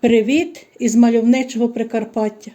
Привіт із мальовничого Прикарпаття.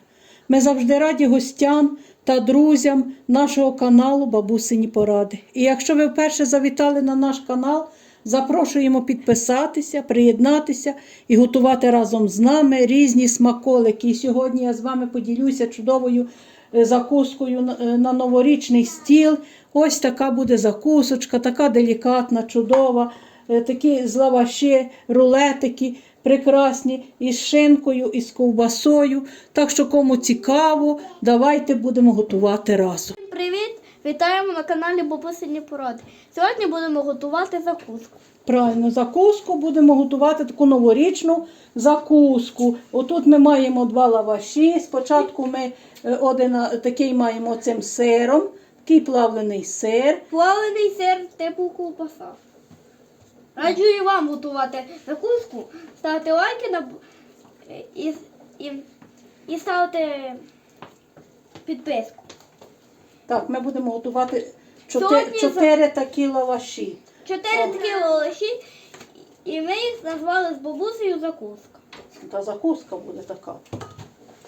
Ми завжди раді гостям та друзям нашого каналу Бабусині Поради. І якщо ви вперше завітали на наш канал, запрошуємо підписатися, приєднатися і готувати разом з нами різні смаколики. І сьогодні я з вами поділюся чудовою е, закускою на- е, новорічний стіл. Ось така буде закусочка, така делікатна, чудова. Е, Такі з лаваші, рулетики прекрасні із шинкою, із ковбасою. Так що, кому цікаво, давайте будемо готувати разом. Всім Привіт! Вітаємо на каналі Бабусині Поради. Сьогодні будемо готувати закуску. Правильно, закуску будемо готувати таку новорічну закуску. Отут ми маємо два лаваші. Спочатку ми е, один такий маємо цим сиром, такий плавлений сир. Плавлений сир типу ковбаса. Раджу і вам готувати закуску, ставити лайки на... і, і, і ставити підписку. Так, ми будемо готувати чотири, Сьогодні чотири такі лаваші. Чотири такі лаваші, і ми їх назвали з бабусею закуска. Та закуска буде така.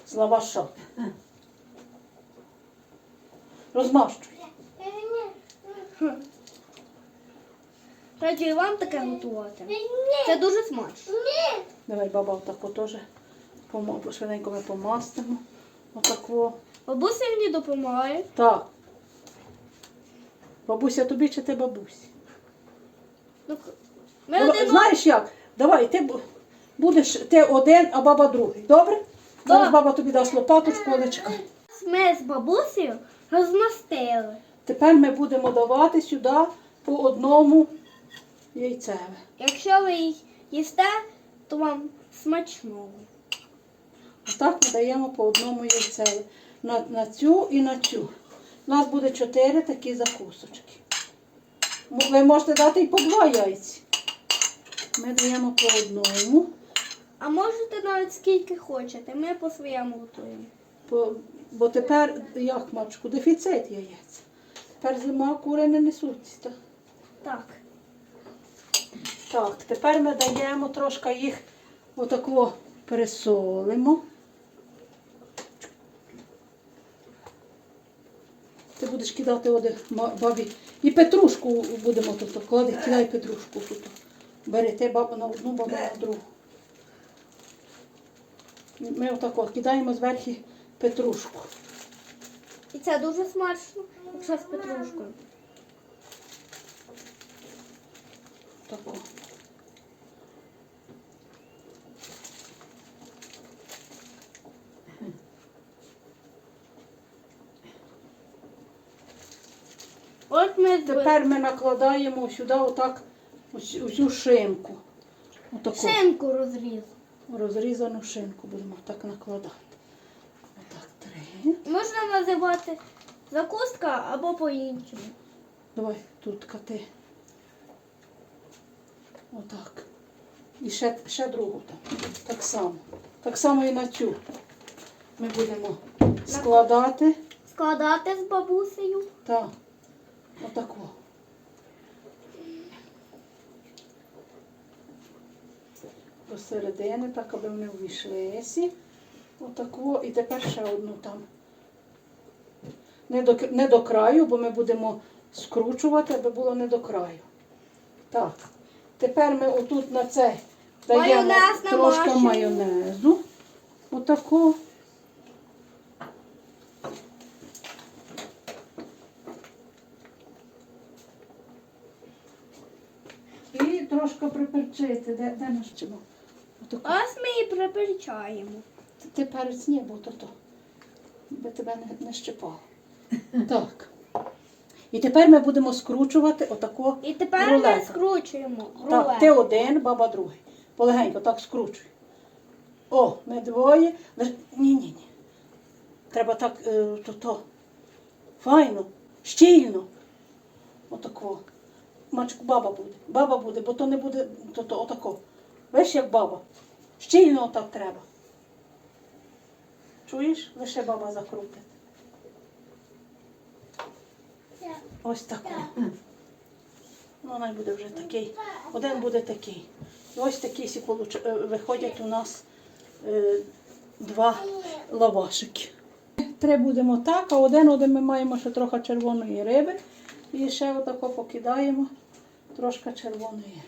З лаваша. Розмащуй. І вам таке готувати. Це дуже смачно. Давай баба отако теж швиденько ми помастимо. Отако. Бабуся мені допомагає. Так. Бабуся тобі чи ти бабусі? Ну, Ми Давай, один Знаєш як? Давай, ти бу- будеш ти один, а баба другий. Добре? Зараз баба тобі дасть лопаточку, але чекай. Ми з бабусею розмастили. Тепер ми будемо давати сюди по одному яйцеве. Якщо ви й- їсте, то вам смачного. Отак ми даємо по одному яйцеві. На, на цю і на цю. У нас буде чотири такі закусочки. Ви можете дати і по два яйці. Ми даємо по одному. А можете навіть скільки хочете. Ми по своєму готуємо. По, бо тепер, як мачку, дефіцит яєць. Тепер зима кури не несуться. Так? Так. Так, тепер ми даємо трошки їх отако пересолимо. Ти будеш кидати оде бабі. І петрушку будемо тут. Клади, кидай петрушку тут. Бери ти бабу на одну, бабу на другу. Ми отако кидаємо зверху петрушку. І це дуже смачно, якщо з петрушкою. Тако. От ми Тепер ми накладаємо сюди отак ось- усю шинку. Отаку. шинку розріз. Розрізану шинку будемо так накладати. Отак три. Можна називати закуска або по-іншому. Давай тут кати. Отак. І ще, ще другу там. Так само. Так само і на цю. Ми будемо складати. Складати з бабусею. Так. Отако. До середини, так, аби вони увійшлися. Отако. І тепер ще одну там. Не до, не до краю, бо ми будемо скручувати, аби було не до краю. Так. Тепер ми отут на це даємо Майонез трошки намащуємо. майонезу. Отако. І трошки приперчити. Де, де наш? Отако. Ось ми і приперчаємо. Ти, ти перець ні, бо то то. Би тебе не, не щипало. Так. І тепер ми будемо скручувати отако. І тепер ми рулетом. скручуємо Так, ти один, баба другий. Полегенько так скручуй. О, ми двоє. Лиш- Ні. Треба так, е, то, то. Файно, щільно. Отако. Мачку, баба буде. Баба буде, бо то не буде то, то, отако. Виш, як баба. Щільно отак треба. Чуєш? Лише баба закрутить. Ось тако. Ну, най буде вже такий. Один буде такий. І ось такі сі е, виходять у нас е, два лавашики. Три будемо так, а один один ми маємо ще трохи червоної риби. І ще отако покидаємо трошки червоної.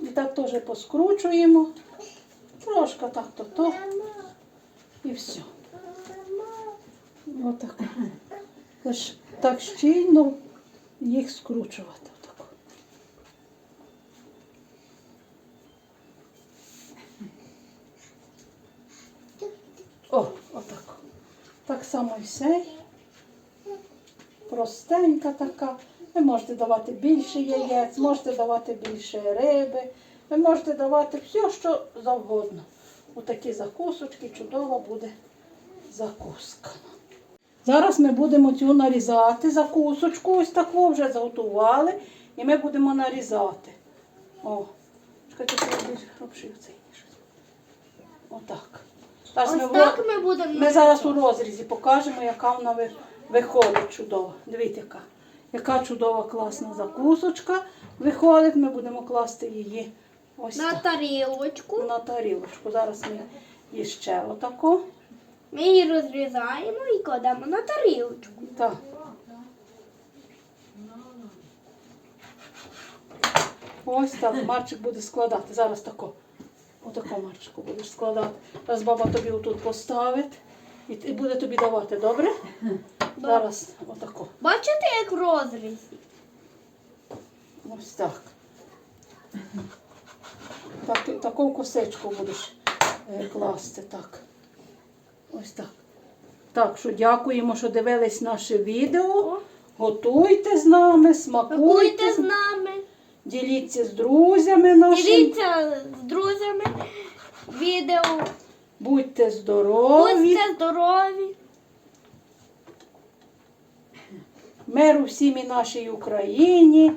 І так теж поскручуємо. Трошки так то то. І все. Отак. Так щільно їх скручувати. Отак. О, отак. Сей. Простенька така. Ви можете давати більше яєць, можете давати більше риби, ви можете давати все, що завгодно. У такі закусочки чудова буде закуска. Зараз ми будемо цю нарізати закусочку, ось таку вже заготували, і ми будемо нарізати. О, чекайте, це більш грубший оцей Отак. Ось ми, так ми будемо. ми зараз у розрізі покажемо, яка вона ви- виходить чудова. Дивіться, яка. Яка чудова класна закусочка виходить. Ми будемо класти її ось на так, тарілочку. на тарілочку. Зараз ми її ще отако. Ми її розрізаємо і кладемо на тарілочку. Так. Ось так Марчик буде складати. Зараз тако. Отако Марчику будеш складати. Зараз баба тобі отут поставить і буде тобі давати, добре? Зараз отако. Бачите, як в розрізі? Ось так. так таку косичку будеш е, класти. Так. Ось так. Так, що дякуємо, що дивились наше відео. Готуйте з нами, смакуйте, Пакуйте з нами, діліться з друзями нашими. діліться з друзями відео, Будьте здорові. будьте здорові. Миру всім і нашій Україні.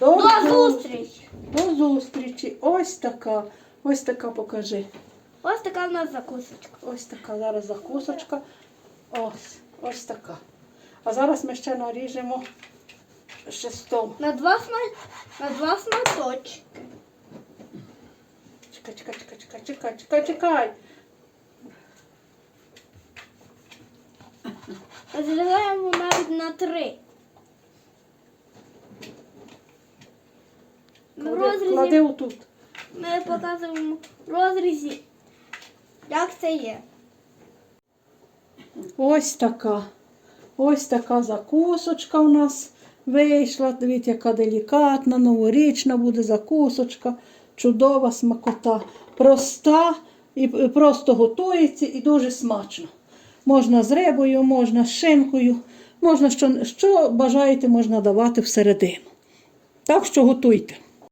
До, До зустрічі! До зустрічі. Ось така. Ось така покажи. Ось така в нас закусочка. Ось така зараз закусочка. Ось, ось така. А зараз ми ще наріжемо шестом. На два сма... на два сматочки. Чекай, чекай, чекай, чекай, чекай, чекай, чекай. Розрізаємо навіть на три. Ми в Клади, розрізі отут. ми показуємо розрізі, як це є. Ось така. Ось така закусочка у нас вийшла. Дивіться, яка делікатна, новорічна буде закусочка. Чудова смакота. Проста і просто готується і дуже смачно. Можна з рибою, можна з шинкою, можна що, що бажаєте, можна давати всередину. Так що готуйте.